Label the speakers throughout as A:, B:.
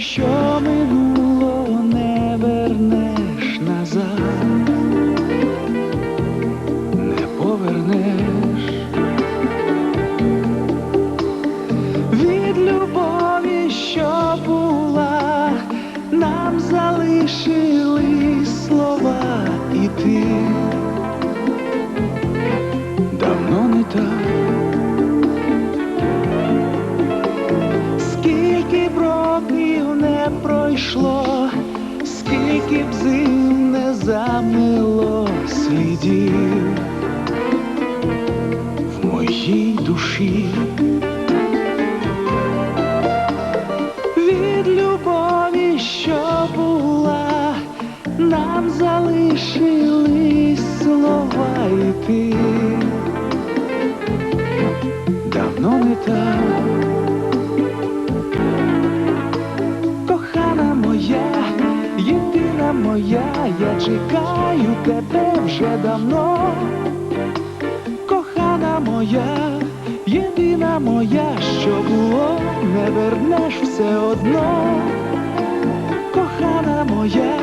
A: що минуло не вернеш назад, не повернеш. Від любові, що була, нам залишили слова і ти. Давно не так. Скільки б зим не замило слідів в моїй душі. Від любові, що була, нам залишились слова і ти. Давно не так. Тебе вже давно. Кохана моя, єдина моя, що було, не вернеш все одно. Кохана моя,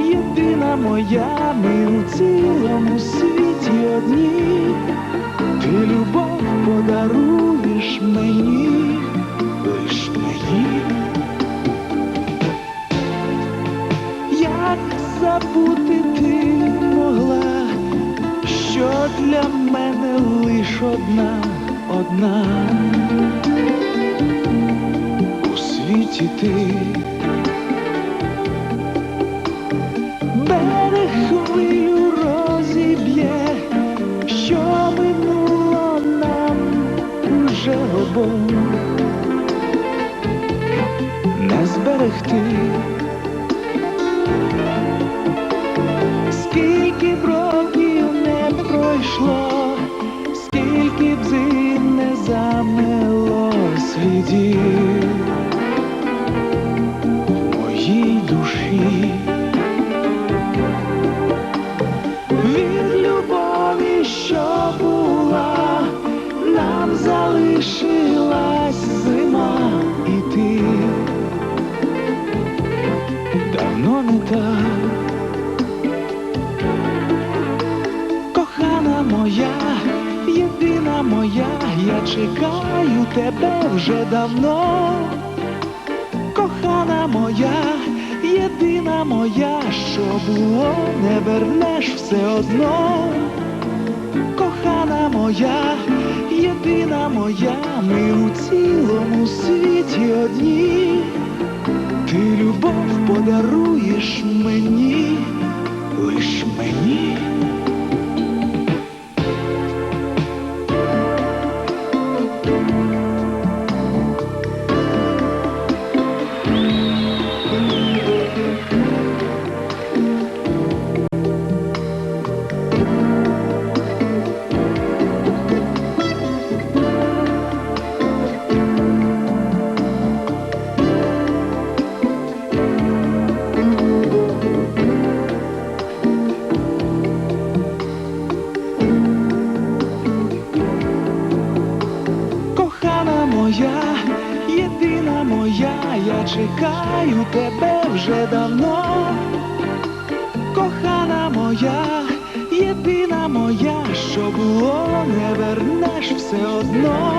A: єдина моя, ми у цілому світі одні. Ти любов подаруєш мені, лиш мені. Як забути для мене лиш одна, одна у світі ти. Берег хвилю розіб'є, що минуло нам уже обом не зберегти. Залишилась зима і ти. Давно не так. Кохана моя, єдина моя, я чекаю тебе вже давно. Кохана моя, єдина моя, що було, не вернеш все одно. Кохана моя, єдина моя, ми у цілому світі одні. Ти любов подаруєш мені, моя, єдина моя, я чекаю тебе вже давно. Кохана моя, єдина моя, що було, не вернеш все одно.